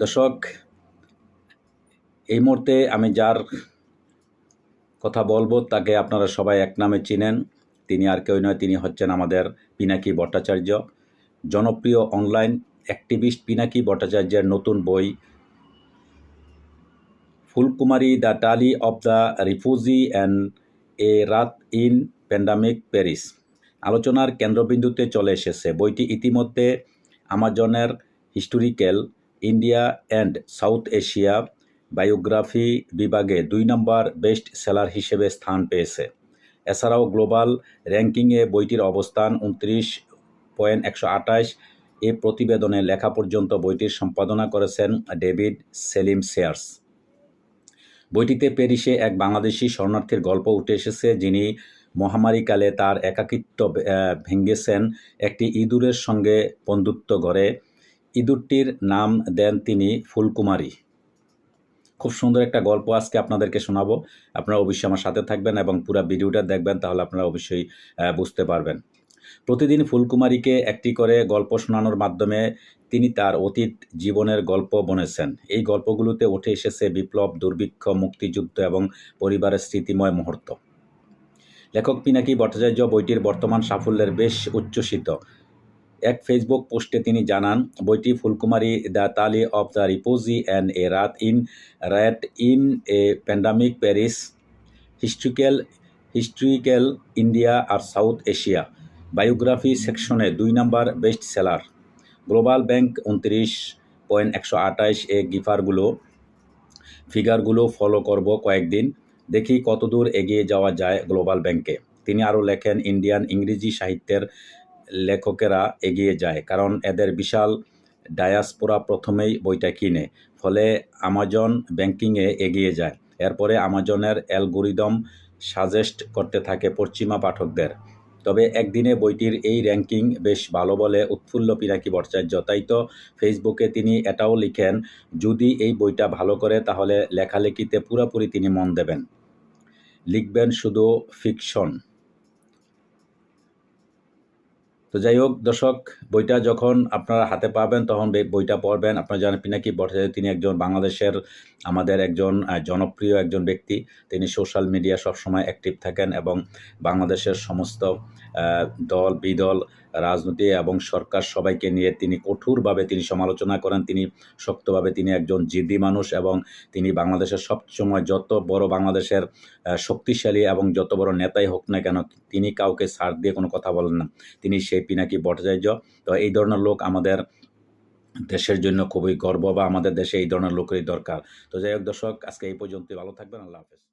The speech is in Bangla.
দর্শক, এই মুহূর্তে আমি যার কথা বলব তাকে আপনারা সবাই এক নামে চিনেন। তিনি আর কেউ নয়, তিনি হচ্ছেন আমাদের পিনাকি ভট্টাচার্য। জনপ্রিয় অনলাইন অ্যাক্টিভিস্ট পিনাকি ভট্টাচার্যের নতুন বই, Phulkumari the tale of the refugee and a rat in pandemic Paris. আলোচনার কেন্দ্রবিন্দুতে চলে এসেছে। বইটি ইতিমধ্যে আমাজনের historical India and South Asia biography বিভাগে দুই নম্বর বেস্ট সেলার হিসেবে স্থান পেয়েছে। এছাড়াও গ্লোবাল র্যাঙ্কিংয়ে বইটির অবস্থান উনত্রিশ পয়েন্ট একশো আঠাশ। এ প্রতিবেদনে লেখা পর্যন্ত বইটির সম্পাদনা করেছেন ডেভিড সেলিম সেয়ার্স। বইটিতে প্যারিসে এক বাংলাদেশি শরণার্থীর গল্প উঠে এসেছে, যিনি মহামারীকালে তার একাকিত্ব ভেঙ্গেছেন একটি ইঁদুরের সঙ্গে বন্ধুত্ব গড়ে। ইঁদুরটির নাম দেন তিনি ফুলকুমারী। খুব সুন্দর একটা গল্প আজকে আপনাদেরকে শোনাবো। আপনারা অবশ্যই আমার সাথে থাকবেন এবং পুরো ভিডিওটা দেখবেন, তাহলে আপনারা অবশ্যই বুঝতে পারবেন। প্রতিদিন ফুলকুমারীকে একটি করে গল্প শোনানোর মাধ্যমে তিনি তার অতীত জীবনের গল্প বনেছেন। এই গল্পগুলোতে উঠে এসেছে বিপ্লব, দুর্ভিক্ষ, মুক্তিযুদ্ধ এবং পরিবারের স্মৃতিময় মুহূর্ত। লেখক পিনাকি ভট্টাচার্য বইটির বর্তমান সাফল্যের বেশ উচ্ছ্বসিত। এক ফেসবুক পোস্টে তিনি জানান, বইটি Phulkumari the tale of the refugee and a rat in rat in a pandemic Paris, historical historical India আর সাউথ এশিয়া, বায়োগ্রাফি সেকশনে দুই number best seller global rank উনত্রিশ পয়েন্ট একশো আঠাইশ এ গিফারগুলো, ফিগারগুলো ফলো করব কয়েকদিন, দেখি কতদূর এগিয়ে যাওয়া যায় গ্লোবাল ব্যাংকে। তিনি আরও লেখেন, ইন্ডিয়ান ইংরেজি সাহিত্যের লেখকেরা এগিয়ে যায়, কারণ এদের বিশাল ডায়াসপোরা প্রথমেই বইটা কিনে। ফলে আমাজন ব্যাংকিংয়ে এগিয়ে যায়। এরপরে আমাজনের অ্যালগোরিদম সাজেস্ট করতে থাকে পশ্চিমা পাঠকদের। তবে একদিনে বইটির এই র্যাঙ্কিং বেশ ভালো বলে উৎফুল্ল পিনাকি ভট্টাচার্য। তাই তো ফেসবুকে তিনি এটাও লিখেন, যদি এই বইটা ভালো করে তাহলে লেখালেখিতে পুরোপুরি তিনি মন দেবেন। লিখবেন শুধু ফিকশন। তো যাই হোক, দর্শক, বইটা যখন আপনারা হাতে পাবেন, তখন বইটা পড়বেন। আপনারা জানেন পিনাকি ভট্টাচার্য, তিনি একজন বাংলাদেশের আমাদের একজন জনপ্রিয় একজন ব্যক্তি। তিনি সোশ্যাল মিডিয়া সবসময় অ্যাক্টিভ থাকেন এবং বাংলাদেশের সমস্ত দল, বিদল রাজনীতি এবং সরকার সবাইকে নিয়ে তিনি কঠোরভাবে তিনি সমালোচনা করেন। তিনি শক্তভাবে তিনি একজন জিদ্দি মানুষ এবং তিনি বাংলাদেশের সবসময় যত বড় বাংলাদেশের শক্তিশালী এবং যত বড় নেতাই হোক না কেন, তিনি কাউকে ছাড় দিয়ে কোনো কথা বলেন না। তিনি সেই পিনাকি ভট্টাচার্য তো এই ধরনের লোক আমাদের দেশের জন্য খুবই গর্ব বা আমাদের দেশে এই ধরনের লোকেরই দরকার। তো যাই হোক দর্শক, আজকে এই পর্যন্তই। ভালো থাকবেন। আল্লাহ হাফেজ।